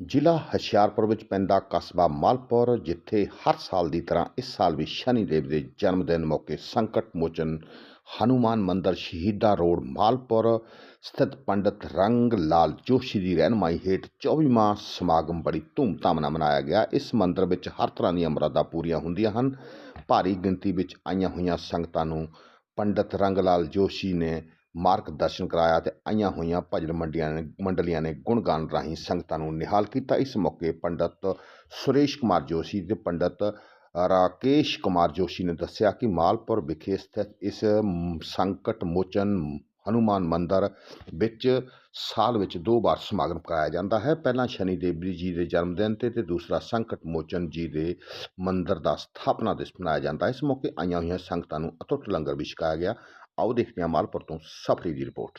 ਜ਼ਿਲ੍ਹਾ ਹੁਸ਼ਿਆਰਪੁਰ ਵਿੱਚ ਪੈਂਦਾ ਕਸਬਾ ਮਾਲਪੁਰ, ਜਿੱਥੇ ਹਰ ਸਾਲ ਦੀ ਤਰ੍ਹਾਂ ਇਸ ਸਾਲ ਵੀ ਸ਼ਨੀਦੇਵ ਦੇ ਜਨਮ ਦਿਨ ਮੌਕੇ ਸੰਕਟ ਮੋਚਨ ਹਨੂਮਾਨ ਮੰਦਰ ਸ਼ਹੀਦਾਂ ਰੋਡ ਮਾਲਪੁਰ ਸਥਿਤ ਪੰਡਿਤ ਰੰਗ ਲਾਲ ਜੋਸ਼ੀ ਦੀ ਰਹਿਨਮਾਈ ਹੇਠ 24ਵਾਂ ਸਮਾਗਮ ਬੜੀ ਧੂਮਧਾਮ ਨਾਲ ਮਨਾਇਆ ਗਿਆ ਇਸ ਮੰਦਰ ਵਿੱਚ ਹਰ ਤਰ੍ਹਾਂ ਦੀਆਂ ਮੁਰਾਦਾਂ ਪੂਰੀਆਂ ਹੁੰਦੀਆਂ ਹਨ ਭਾਰੀ ਗਿਣਤੀ ਵਿੱਚ ਆਈਆਂ ਹੋਈਆਂ ਸੰਗਤਾਂ ਨੂੰ ਪੰਡਿਤ ਰੰਗ ਲਾਲ ਜੋਸ਼ੀ ਨੇ ਮਾਰਗ ਦਰਸ਼ਨ ਕਰਾਇਆ ਤੇ ਆਈਆਂ ਹੋਈਆਂ ਭਜਨ ਮੰਡੀਆਂ ਨੇ ਮੰਡਲੀਆਂ ਨੇ ਗੁਣਗਾਨ ਰਾਹੀਂ ਸੰਗਤਾਂ ਨੂੰ ਨਿਹਾਲ ਕੀਤਾ ਇਸ ਮੌਕੇ ਪੰਡਿਤ ਸੁਰੇਸ਼ ਕੁਮਾਰ ਜੋਸ਼ੀ ਤੇ ਪੰਡਿਤ ਰਾਕੇਸ਼ ਕੁਮਾਰ ਜੋਸ਼ੀ ਨੇ ਦੱਸਿਆ ਕਿ ਮਾਲਪੁਰ ਵਿਖੇ ਸਥਿਤ ਇਸ ਸੰਕਟ ਮੋਚਨ ਹਨੂਮਾਨ ਮੰਦਿਰ ਵਿੱਚ ਸਾਲ ਵਿੱਚ ਦੋ ਵਾਰ ਸਮਾਗਮ ਕਰਾਇਆ ਜਾਂਦਾ ਹੈ। ਪਹਿਲਾਂ ਸ਼ਨੀ ਦੇਵ ਜੀ ਦੇ ਜਨਮ ਦਿਨ ਤੇ ਤੇ ਦੂਸਰਾ ਸੰਕਟ ਮੋਚਨ ਜੀ ਦੇ ਮੰਦਿਰ ਦਾ ਸਥਾਪਨਾ ਦਿਵਸ ਮਨਾਇਆ ਜਾਂਦਾ ਹੈ। ਇਸ ਮੌਕੇ ਆਈਆਂ ਹੋਈਆਂ ਸੰਗਤਾਂ ਨੂੰ ਅਤੁੱਟ ਲੰਗਰ ਵੀ ਛਕਾਇਆ ਗਿਆ। ਆਓ ਦੇਖਦੇ ਹਾਂ ਮਾਲਪੁਰ ਤੋਂ ਸਫਰੀ ਦੀ ਰਿਪੋਰਟ।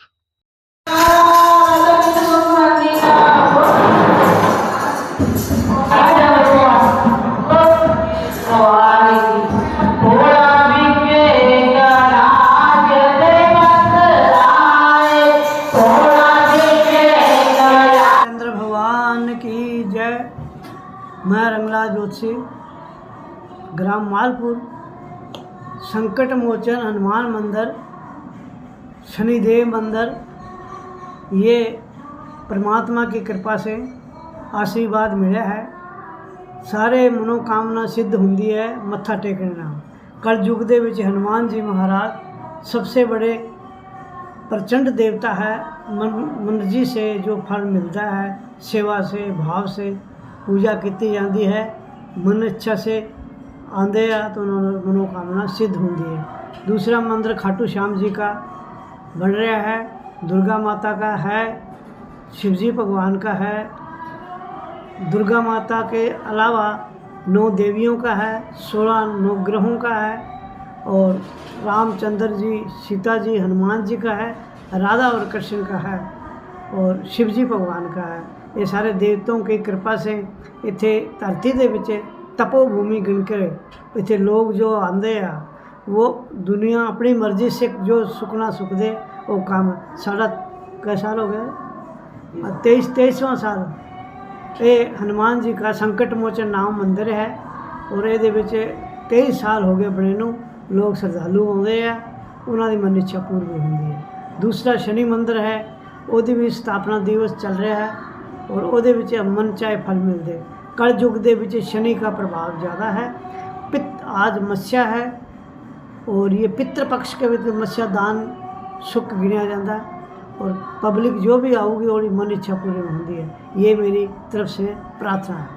रंगला जोशी ग्राम मालपुर संकट मोचन हनुमान मंदिर शनिदेव मंदिर ये परमात्मा की कृपा से आशीर्वाद मिला है ਸਾਰੇ ਮਨੋਕਾਮਨਾ ਸਿੱਧ ਹੁੰਦੀ ਹੈ ਮੱਥਾ ਟੇਕਣ ਨਾਲ ਕਲਯੁਗ ਦੇ ਵਿੱਚ ਹਨੂਮਾਨ ਜੀ ਮਹਾਰਾਜ सबसे बड़े प्रचंड देवता है मन मन जी से जो फल मिलता है सेवा से भाव से पूजा की जाती है मन इच्छा से आंदे आ तो उन्होंने मनोकामना सिद्ध होती है दूसरा मंदिर खाटू श्याम जी का बन रहा है दुर्गा माता का है शिवजी भगवान का है दुर्गा माता के अलावा नौ देवियों का है सोलह नौ ग्रहों का है और रामचंद्र जी सीता जी हनुमान जी का है राधा और कृष्ण का है और शिव जी भगवान का है ये सारे देवताओं की कृपा से इतने धरती ਦੇ ਵਿੱਚ ਤਪੋ ਭੂਮੀ ਗਿਣ ਕੇ ਇੱਥੇ ਲੋਕ ਜੋ ਆਂਦੇ ਆ ਉਹ ਦੁਨੀਆ ਆਪਣੀ ਮਰਜ਼ੀ ਸੇ ਜੋ ਸੁਖਣਾ ਸੁਖਦੇ ਉਹ ਕੰਮ ਸਾਡਾ ਕੈ ਸਾਲ ਹੋ ਗਿਆ 23 23ਵਾਂ ਸਾਲ ਇਹ ਹਨੂਮਾਨ ਜੀ ਦਾ ਸੰਕਟ ਮੋਚਨ ਨਾਮ ਮੰਦਿਰ ਹੈ ਔਰ ਇਹਦੇ ਵਿੱਚ 23 ਸਾਲ ਹੋ ਗਏ ਬਣੇ ਨੂੰ ਲੋਕ ਸ਼ਰਧਾਲੂ ਆਉਂਦੇ ਆ ਉਹਨਾਂ ਦੀ ਮਨ ਇੱਛਾ ਪੂਰੀ ਹੁੰਦੀ ਹੈ ਦੂਸਰਾ ਸ਼ਨੀ ਮੰਦਿਰ ਹੈ ਉਹਦੀ ਵੀ ਸਥਾਪਨਾ ਦਿਵਸ ਚੱਲ ਰਿਹਾ ਹੈ ਔਰ ਉਹਦੇ ਵਿੱਚ ਮਨ ਚਾਹੇ ਫਲ ਮਿਲਦੇ ਕਲ ਯੁਗ ਦੇ ਵਿੱਚ ਸ਼ਨੀ ਦਾ ਪ੍ਰਭਾਵ ਜ਼ਿਆਦਾ ਹੈ ਪਿਤ आज मत्स्या है और ये पितृ पक्ष के भी मत्स्या दान सुख गिना जाता है और पब्लिक जो भी आऊगी और मन इच्छा पूरी होती है ये मेरी तरफ से प्रार्थना है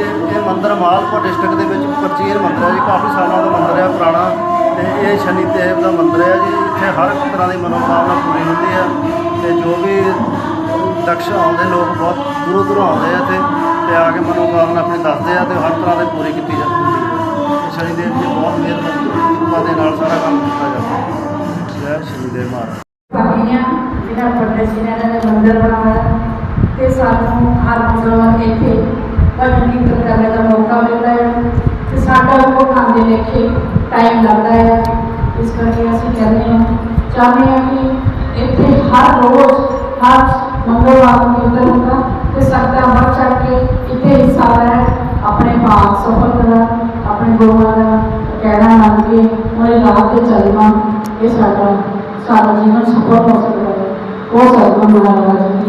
ਇਹ ਇਹ ਮੰਦਿਰ ਮਾਲਪੁਰ ਡਿਸਟ੍ਰਿਕਟ ਦੇ ਵਿੱਚ ਪ੍ਰਚੀਨ ਮੰਦਿਰ ਹੈ ਜੀ ਕਾਫੀ ਸਾਲਾਂ ਦਾ ਮੰਦਿਰ ਹੈ ਪੁਰਾਣਾ, ਤੇ ਇਹ ਸ਼ਨੀ ਦੇਵ ਦਾ ਮੰਦਿਰ ਹੈ ਜੀ, ਇੱਥੇ ਹਰ ਇੱਕ ਤਰ੍ਹਾਂ ਦੀ ਮਨੋਕਾਮਨਾ ਪੂਰੀ ਹੁੰਦੀ ਹੈ, ਤੇ ਜੋ ਵੀ ਦਕਸ਼ ਆਉਂਦੇ, ਲੋਕ ਬਹੁਤ ਦੂਰੋਂ ਦੂਰੋਂ ਆਉਂਦੇ ਆ ਤੇ ਤੇ ਆ ਕੇ ਮਨੋਕਾਮਨਾ ਆਪਣੀ ਦੱਸਦੇ ਆ, ਤੇ ਹਰ ਤਰ੍ਹਾਂ ਦੇ ਪੂਰੀ ਕੀਤੀ ਸਾਰਾ ਕੰਮ ਕੀਤਾ ਜਾਂਦਾ। ਜੈ ਸ਼ਨੀ ਦੇਵ ਮਹਾਰਾਜ। ਪਾਈਆਂ ਜਿਹੜਾ ਪੰਡਿਤ ਜੀ ਨੇ ਇਹਨਾਂ ਨੇ ਮੰਦਿਰ ਬਣਾਇਆ ਤੇ ਸਾਨੂੰ ਹਰ ਮਤਲਬ ਇੱਥੇ ਭਜਨ ਕੀਰਤਨ ਕਰਨ ਦਾ ਮੌਕਾ ਮਿਲਦਾ ਹੈ ਤੇ ਸਾਡਾ ਉਹ ਕੰਮ ਦੇ ਲੇਖੇ ਟਾਈਮ ਲੱਗਦਾ ਹੈ। ਇਸ ਕਰਕੇ ਅਸੀਂ ਕਹਿੰਦੇ ਹਾਂ, ਚਾਹੁੰਦੇ ਹਾਂ ਕਿ ਇੱਥੇ ਹਰ ਰੋਜ਼, ਹਰ ਮੰਗਲਵਾਰ ਨੂੰ ਕੀਰਤਨ ਹੁੰਦਾ ਤੇ ਸਕਦਾ ਵੱਧ ਚੜ ਕੇ ਇੱਥੇ ਹਿੱਸਾ ਲੈ ਆਪਣੇ ਭਾਗ ਸਫਲ ਕਰਨ, ਆਪਣੇ ਗੁਰੂਆਂ ਦਾ ਕਹਿਣਾ ਮੰਨ ਕੇ ਉਹਦੇ ਰਾਹ ਤੇ ਚੱਲਣਾ ਇਹ ਸਾਡਾ ਸਾਰਾ ਜੀਵਨ ਸਫਲ ਹੋ ਸਕਦਾ ਹੈ। ਉਹ ਸਤਿਗੁਰੂ ਮਹਾਰਾਜ